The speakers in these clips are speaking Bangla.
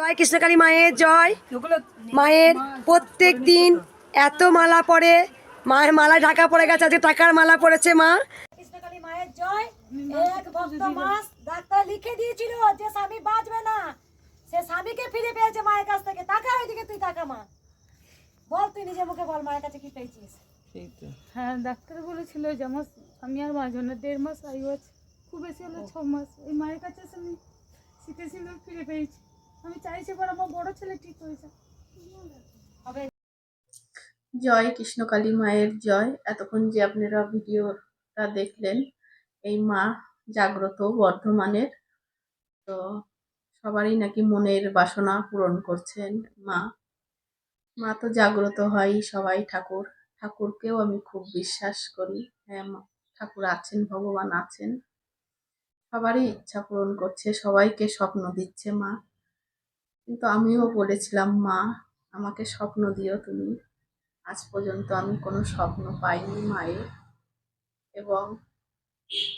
জয় কৃষ্ণকালী মায়ের জয়। মায়ের প্রত্যেক দিন এত মালা পরে মায়ের মালা ঢাকা পড়ে গেছে আজকে টাকার মালা পড়েছে মা। কৃষ্ণকালী মায়ের জয় এক ভক্ত মাস ডাক্তার লিখে দিয়েছিল যে স্বামী বাঁচবে না। সে স্বামীকে ফিরে পেয়েছে মায়ের কাছ থেকে। টাকা ওইদিকে তুই টাকা মা। বল তুই নিজের মুখে বল মায়ের কাছে কি পেয়েছিস? হ্যাঁ ডাক্তার বলেছিল যে আমার আমি আর মার জন্য দেড় মাস আয়ু আছে খুব বেশি হলো ছ মাস। ওই মায়ের কাছে আমি শীতেছিল ফিরে পেয়েছি। আমি চাইছি এবার আমার বড় ছেলে ঠিক হবে। জয় মায়ের জয়। এতক্ষণ যে আপনারা ভিডিওটা দেখলেন, এই মা জাগ্রত বর্ধমানের। তো সবারই নাকি মনের বাসনা পূরণ করছেন মা। মা তো জাগ্রত হয় সবাই ঠাকুর। ঠাকুরকেও আমি খুব বিশ্বাস করি। হ্যাঁ ঠাকুর আছেন, ভগবান আছেন। সবারই ইচ্ছা পূরণ করছে, সবাইকে স্বপ্ন দিচ্ছে মা। কিন্তু আমিও বলেছিলাম, মা, আমাকে স্বপ্ন দিও তুমি। আজ পর্যন্ত আমি কোনো স্বপ্ন পাইনি মায়ের। এবং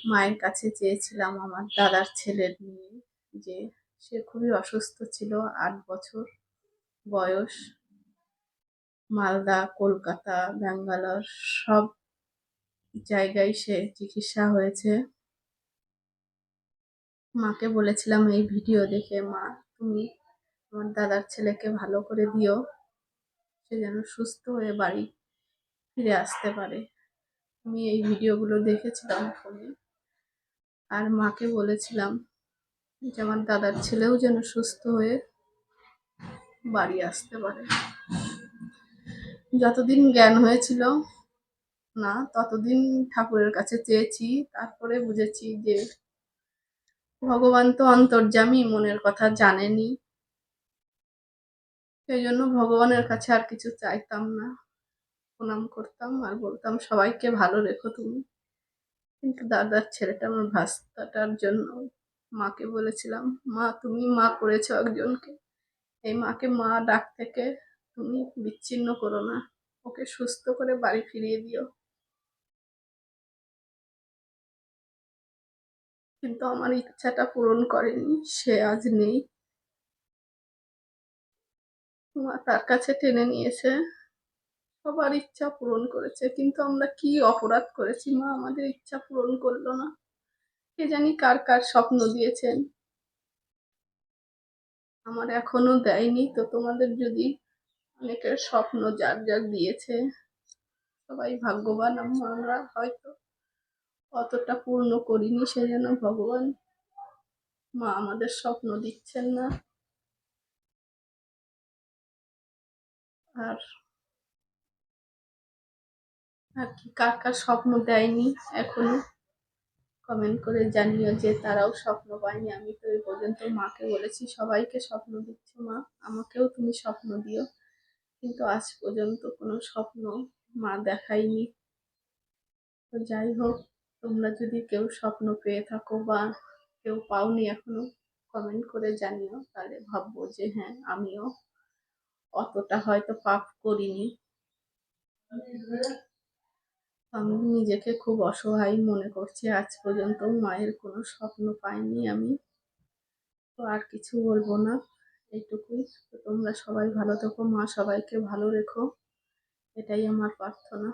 মায়ের কাছে চেয়েছিলাম আমার দাদার ছেলের নিয়ে যে সে খুবই অসুস্থ ছিল, আট বছর বয়স। মালদা, কলকাতা, ব্যাঙ্গালোর সব জায়গায় সে চিকিৎসা হয়েছে। মাকে বলেছিলাম, এই ভিডিও দেখে, মা, তুমি আমার দাদার ছেলেকে ভালো করে দিও, সে যেন সুস্থ হয়ে বাড়ি ফিরে আসতে পারে। আমি এই ভিডিওগুলো দেখেছিলাম ফোনে। আর মাকে বলেছিলাম যে আমার দাদার ছেলেও যেন সুস্থ হয়ে বাড়ি আসতে পারে। যতদিন জ্ঞান হয়েছিল, না, ততদিন ঠাকুরের কাছে চেয়েছি, তারপরে বুঝেছি যে ভগবান তো অন্তর্যামী, মনের কথা জানেনি। সেই জন্য ভগবানের কাছে আর কিছু চাইতাম না। প্রণাম করতাম আর বলতাম, সবাইকে ভালো রেখো তুমি। কিন্তু দাদার ছেলেটা আমার ভাস্তাটার জন্য মাকে বলেছিলাম, মা, তুমি মা করেছ একজনকে। এই মাকে মা ডাক থেকে তুমি বিচ্ছিন্ন করো না। ওকে সুস্থ করে বাড়ি ফিরিয়ে দিও। কিন্তু আমার ইচ্ছাটা পূরণ করেনি, সে আজ নেই। তার কাছে টেনে নিয়েছে। সবার ইচ্ছা পূরণ করেছে, কিন্তু আমরা কি অপরাধ করেছি মা? আমাদের ইচ্ছা পূরণ করল না। কে জানি কার কার স্বপ্ন দিয়েছেন। আমার এখনও দেয়নি, তো তোমাদের যদি অনেকের স্বপ্ন যার যার দিয়েছে, সবাই ভাগ্যবান আমরা হয়তো অতটা পূর্ণ করিনি সেজন্য ভগবান মা আমাদের স্বপ্ন দিচ্ছেন না। আর আর কি, কার কার স্বপ্ন দেয়নি এখনও? কমেন্ট করে জানিও যে তারাও স্বপ্ন পায়নি। আমি তো এই পর্যন্ত মাকে বলেছি, সবাইকে স্বপ্ন দিচ্ছি মা। আমাকেও তুমি স্বপ্ন দিও। কিন্তু আজ পর্যন্ত কোনো স্বপ্ন মা দেখায়নি। তো যাই হোক, তোমরা যদি কেউ স্বপ্ন পেয়ে থাকো বা কেউ পাওনি এখনও কমেন্ট করে জানিও। তাহলে ভাববো যে হ্যাঁ আমিও অতটা হয়তো পাপ করিনি। আমি নিজেকে খুব অসহায় মনে করছি। আজ পর্যন্ত মায়ের কোনো স্বপ্ন পাইনি আমি। তো আর কিছু বলব না, এইটুকুই। তো তোমরা সবাই ভালো থেকো, মা সবাইকে ভালো রেখো। এটাই আমার প্রার্থনা।